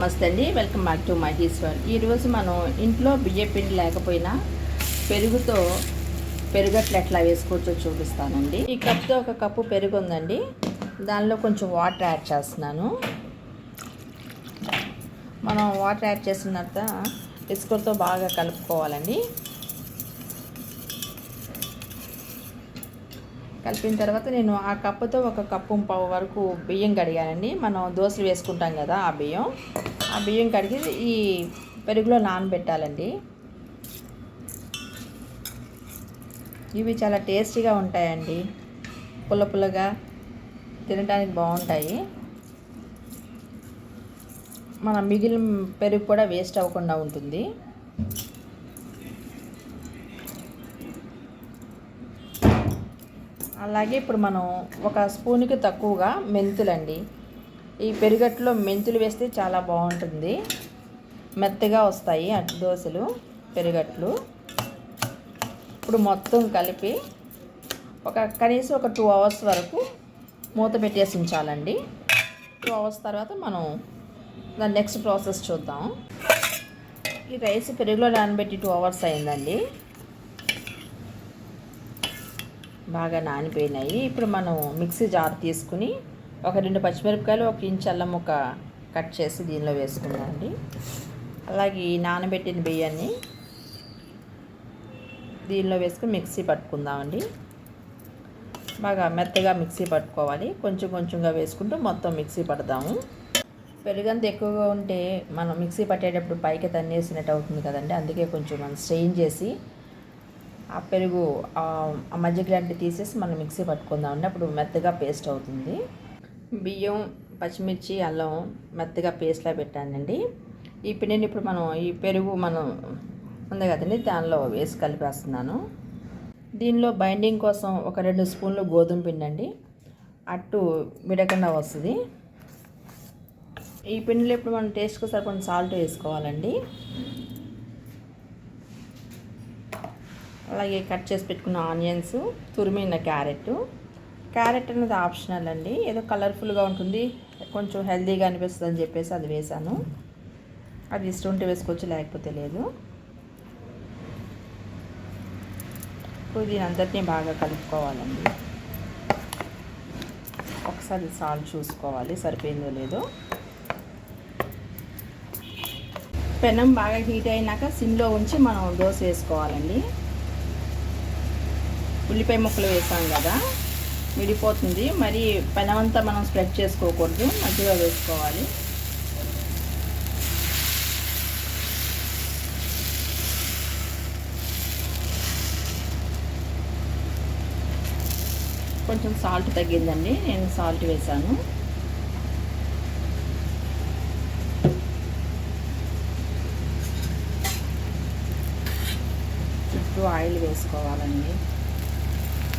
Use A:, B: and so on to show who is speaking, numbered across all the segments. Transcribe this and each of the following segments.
A: నమస్తే అండి. Welcome back to Maheshwar ఈరోజు మనం ఇంట్లో బియ్యపిండి లేకపోయినా పెరుగుతో పెరుగట్లు ఎట్లా వేసుకోవచ్చో చూపిస్తానండి. ఈ కప్తో ఒక కప్పు పెరుగు ఉందండి. దానిలో కొంచెం వాటర్ యాడ్ చేస్తున్నాను. మనం వాటర్ యాడ్ చేసిన తర్వాత ఇసుకతో బాగా కలుపుకోవాలండి. కలిపిన తర్వాత నేను ఆ కప్పుతో ఒక కప్పు పావు వరకు బియ్యం కడిగానండి. మనం దోశలు వేసుకుంటాం కదా ఆ బియ్యం. ఆ బియ్యం కడిగి ఈ పెరుగులో నానబెట్టాలండి. ఇవి చాలా టేస్టీగా ఉంటాయండి. పుల్ల పుల్లగా తినడానికి బాగుంటాయి. మన మిగిలిన పెరుగు కూడా వేస్ట్ అవ్వకుండా ఉంటుంది. అలాగే ఇప్పుడు మనం ఒక స్పూన్కి తక్కువగా మెంతులండి. ఈ పెరుగట్లో మెంతులు వేస్తే చాలా బాగుంటుంది. మెత్తగా వస్తాయి అటు దోశలు పెరుగట్లు. ఇప్పుడు మొత్తం కలిపి ఒక కనీసం ఒక టూ అవర్స్ వరకు మూత పెట్టేసి ఉంచాలండి. టూ అవర్స్ తర్వాత మనం దాని నెక్స్ట్ ప్రాసెస్ చూద్దాం. ఈ రైస్ పెరుగులో నానబెట్టి టూ అవర్స్ అయిందండి. బాగా నానిపోయినాయి. ఇప్పుడు మనం మిక్సీ జార్ తీసుకుని ఒక రెండు పచ్చిమిరపకాయలు ఒక ఇంచు అల్లం ఒక కట్ చేసి దీనిలో వేసుకున్నామండి అలాగే నానబెట్టిన బియ్యాన్ని దీనిలో వేసుకుని మిక్సీ పట్టుకుందామండి బాగా మెత్తగా మిక్సీ పట్టుకోవాలి. కొంచెం కొంచెంగా వేసుకుంటూ మొత్తం మిక్సీ పడదాము పెరుగంత ఎక్కువగా ఉంటే మనం మిక్సీ పట్టేటప్పుడు పైకి తన్నేసినట్టు అవుతుంది కదండి. అందుకే కొంచెం మనం స్ట్రెయిన్ చేసి ఆ పెరుగు ఆ మజ్జిగ లాంటివి తీసేసి మనం మిక్సీ పట్టుకుందామండి అప్పుడు మెత్తగా పేస్ట్ అవుతుంది. బియ్యం పచ్చిమిర్చి అల్లం మెత్తగా పేస్ట్లా పెట్టానండి. ఈ పిండిని ఇప్పుడు మనం ఈ పెరుగు మనం ఉంది కదండి దానిలో వేసి కలిపేస్తున్నాను. దీనిలో బైండింగ్ కోసం ఒక రెండు స్పూన్లు గోధుమ పిండి అండి అట్టు విడకుండా వస్తుంది. ఈ పిండిలో ఇప్పుడు మనం టేస్ట్కి సరిపడిన సాల్ట్ వేసుకోవాలండి. అలాగే కట్ చేసి పెట్టుకున్న ఆనియన్స్ తురిమిన క్యారెట్. క్యారెట్ అనేది ఆప్షనల్ అండి. ఏదో కలర్ఫుల్గా ఉంటుంది. కొంచెం హెల్తీగా అనిపిస్తుంది అని చెప్పేసి అది వేసాను అది ఇష్టం ఉంటే వేసుకోవచ్చు లేకపోతే లేదు. ఇప్పుడు దీని అంతటినీ బాగా కలుపుకోవాలండి. ఒకసారి సాల్ట్ చూసుకోవాలి. సరిపోయిందో లేదో. పెనం బాగా హీట్ అయినాక సిమ్లో ఉంచి మనం దోశ వేసుకోవాలండి. ఉల్లిపాయ ముక్కలు వేసాం కదా విడిపోతుంది. మరి పెనమంతా మనం స్ప్రెడ్ చేసుకోకూడదు మధ్యలో వేసుకోవాలి. కొంచెం సాల్ట్ తగ్గిందండి నేను సాల్ట్ వేసాను. చుట్టూ ఆయిల్ వేసుకోవాలండి.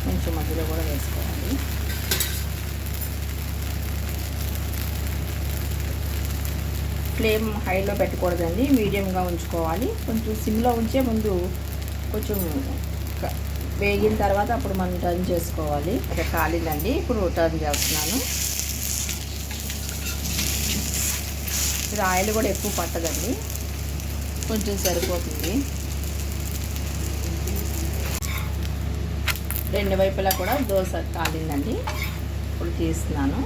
A: కొంచెం మధ్యలో కూడా వేసుకోవాలి. ఫ్లేమ్ హైలో పెట్టకూడదండి మీడియంగా ఉంచుకోవాలి. కొంచెం సిమ్లో ఉంచే ముందు కొంచెం వేగిన తర్వాత అప్పుడు మనం టర్న్ చేసుకోవాలి. ఇక కాలిందండి ఇప్పుడు టర్న్ చేస్తున్నాను. ఇది ఆయిల్ కూడా ఎక్కువ పట్టదండి. కొంచెం సరిపోతుంది. రెండు వైపులా కూడా దోశ కాలిందండి. ఇప్పుడు తీస్తున్నాను.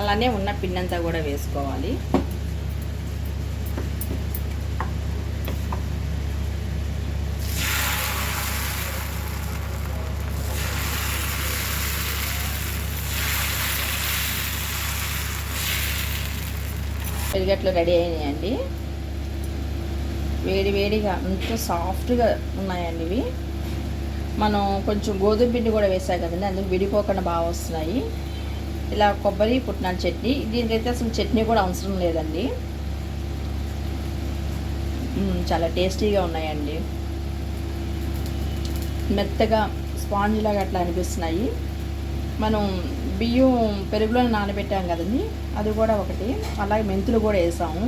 A: అలానే ఉన్న పిన్నంతా కూడా వేసుకోవాలి. పెరిగట్లు రెడీ అయినాయండి. వేడి వేడిగా అంత సాఫ్ట్గా ఉన్నాయండి ఇవి. మనం కొంచెం గోధుమ పిండి కూడా వేసాం కదండి అందుకు విడిపోకుండా బాగా వస్తున్నాయి. ఇలా కొబ్బరి పుట్నాల చట్నీ దీనికైతే అసలు చట్నీ కూడా అవసరం లేదండి. చాలా టేస్టీగా ఉన్నాయండి. మెత్తగా స్పాంజ్ లాగా అట్లా అనిపిస్తున్నాయి. మనం బియ్యం పెరుగులో నానబెట్టాం కదండి అది కూడా ఒకటి. అలాగే మెంతులు కూడా వేసాము.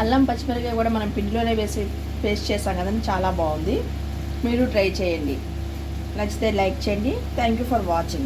A: అల్లం పచ్చిమిరకాయ కూడా మనం పిండిలోనే వేసి పేస్ట్ చేసాం కదండి చాలా బాగుంది. మీరు ట్రై చేయండి. నచ్చితే లైక్ చేయండి. Thank you for watching